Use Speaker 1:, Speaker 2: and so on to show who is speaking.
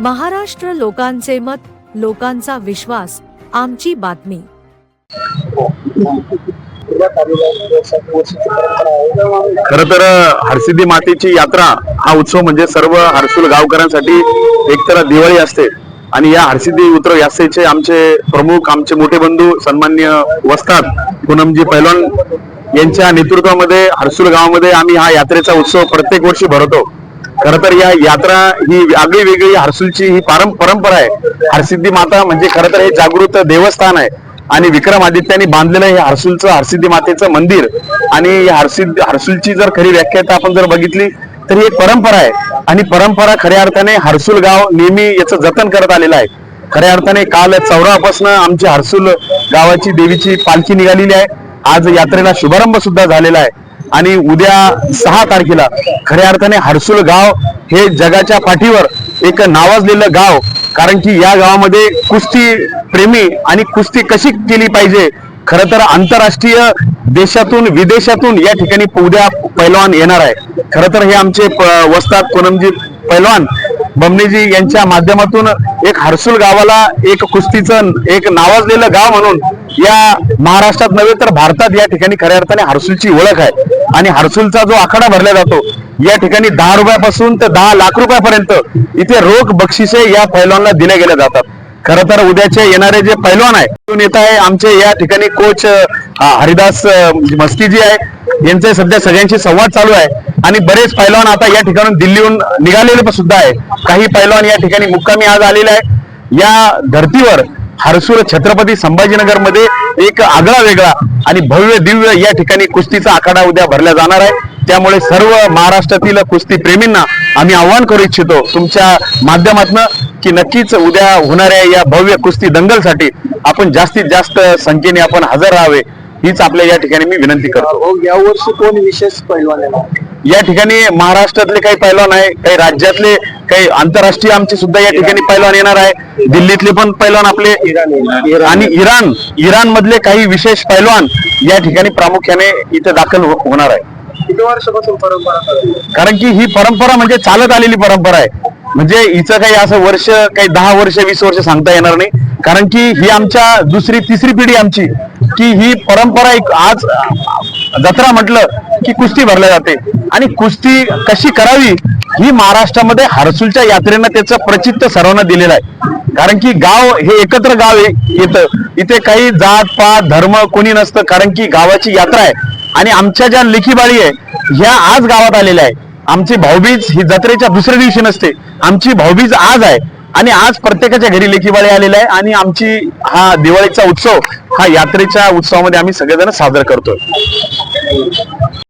Speaker 1: महाराष्ट्र लोकांचे मत लोकांचा विश्वास आमची बातमी.
Speaker 2: खर तर हरसिद्धी मातेची यात्रा हा उत्सव म्हणजे सर्व हरसूल गावकऱ्यांसाठी एक तर दिवाळी असते. आणि या हरसिद्धी उत्सव यात्रेचे आमचे प्रमुख आमचे मोठे बंधू सन्मान्य वस्तात पूनमजी पैलवान यांच्या नेतृत्वामध्ये हरसूल गावामध्ये आम्ही हा यात्रेचा उत्सव प्रत्येक वर्षी भरवतो खर तर या यात्रा ही आगळी वेगळी हरसूलची ही परंपरा आहे. हरसिद्धी माता म्हणजे खरं तर हे जागृत देवस्थान आहे. आणि विक्रमादित्यांनी बांधलेलं हे हरसूलचं हरसिद्धी मातेचं मंदिर. आणि हरसिद्ध हरसिद्धी हरसूलची जर खरी व्याख्याता आपण जर बघितली तर ही एक परंपरा आहे. आणि परंपरा खऱ्या अर्थाने हरसूल गाव नेहमी याचं जतन करत आलेलं आहे. खऱ्या अर्थाने काल चौरापासून आमची हरसूल गावाची देवीची पालखी निघालेली आहे. आज यात्रेला शुभारंभ सुद्धा झालेला आहे. आणि उद्या सहा तारखेला खऱ्या अर्थाने हरसूल गाव हे जगाच्या पाठीवर एक नावाजलेलं गाव कारण की या गावामध्ये कुस्ती प्रेमी आणि कुस्ती कशी केली पाहिजे खरं तर आंतरराष्ट्रीय देशातून विदेशातून या ठिकाणी उद्या पैलवान येणार आहे. खरं तर हे आमचे प- वस्ताद कोनमजी पैलवान बमनेजी यांच्या माध्यमातून एक हर्सुल गावाला एक कुस्तीचं एक नावाजलेलं गाव म्हणून या महाराष्ट्रात नव्हे तर भारतात या ठिकाणी खऱ्या अर्थाने हर्सुलची ओळख आहे. आणि हरसूलचा जो आखाडा भरला जातो या ठिकाणी दहा रुपयापासून ते दहा लाख रुपयापर्यंत इथे रोख बक्षिसे या पैलवानला दिल्या गेल्या जातात. खरं तर उद्याचे येणारे जे पैलवान आहे तिथून येत आहे आमचे या ठिकाणी कोच हरिदास मस्तीजी आहे. यांचे सध्या सगळ्यांशी संवाद चालू आहे. आणि बरेच पैलवान आता या ठिकाणून दिल्लीहून निघालेले पण सुद्धा आहे. काही पैलवान या ठिकाणी मुक्कामी आज आलेले आहे या धर्तीवर हरसूर छत्रपती संभाजीनगरमध्ये एक आगळा वेगळा आणि भव्य दिव्य या ठिकाणी कुस्तीचा आखाडा उद्या भरला जाणार आहे. त्यामुळे सर्व महाराष्ट्रातील कुस्ती प्रेमींना आम्ही आव्हान करू इच्छितो तुमच्या माध्यमातून की नक्कीच उद्या होणाऱ्या या भव्य कुस्ती दंगलसाठी आपण जास्तीत जास्त संख्येने आपण हजर राहावे. हीच आपल्या या ठिकाणी मी विनंती करतो.
Speaker 3: हो या वर्षी कोण विशेष पैलवान येणार?
Speaker 2: या ठिकाणी महाराष्ट्रातले काही पैलवान आहे काही राज्यातले काही आंतरराष्ट्रीय आमचे सुद्धा या ठिकाणी पैलवान येणार आहे. दिल्लीतले पण पैलवान आपले आणि इराण इराण मधले काही विशेष पैलवान या ठिकाणी प्रामुख्याने इथे दाखल हो- होणार
Speaker 3: आहे?
Speaker 2: कारण की ही परंपरा म्हणजे चालत आलेली परंपरा आहे. म्हणजे हिचं काही असं वर्ष काही दहा वर्ष वीस वर्ष सांगता येणार नाही. कारण की ही आमच्या दुसरी तिसरी पिढी आमची की ही परंपरा एक आज जत्रा म्हटलं की कुस्ती भरल्या जाते. आणि कुस्ती कशी करावी ही महाराष्ट्रामध्ये हरसूलच्या यात्रेनं त्याचं प्रचित्त सर्वांना दिलेलं आहे. कारण की गाव हे एकत्र गाव आहे येतं इथे काही जात पात धर्म कोणी नसतं कारण की गावाची यात्रा आहे. आणि आमच्या ज्या लेखीबाळी आहे ह्या आज गावात आलेल्या आहे. आमची भाऊबीज ही जत्रेच्या दुसऱ्या दिवशी नसते. आमची भाऊबीज आज आहे. आणि आज प्रत्येकाच्या घरी लेखीबाळी आलेला आहे आणि आमची हा दिवाळीचा उत्सव हा यात्रेच्या उत्सवामध्ये आम्ही सगळेजण साजरा करतोय.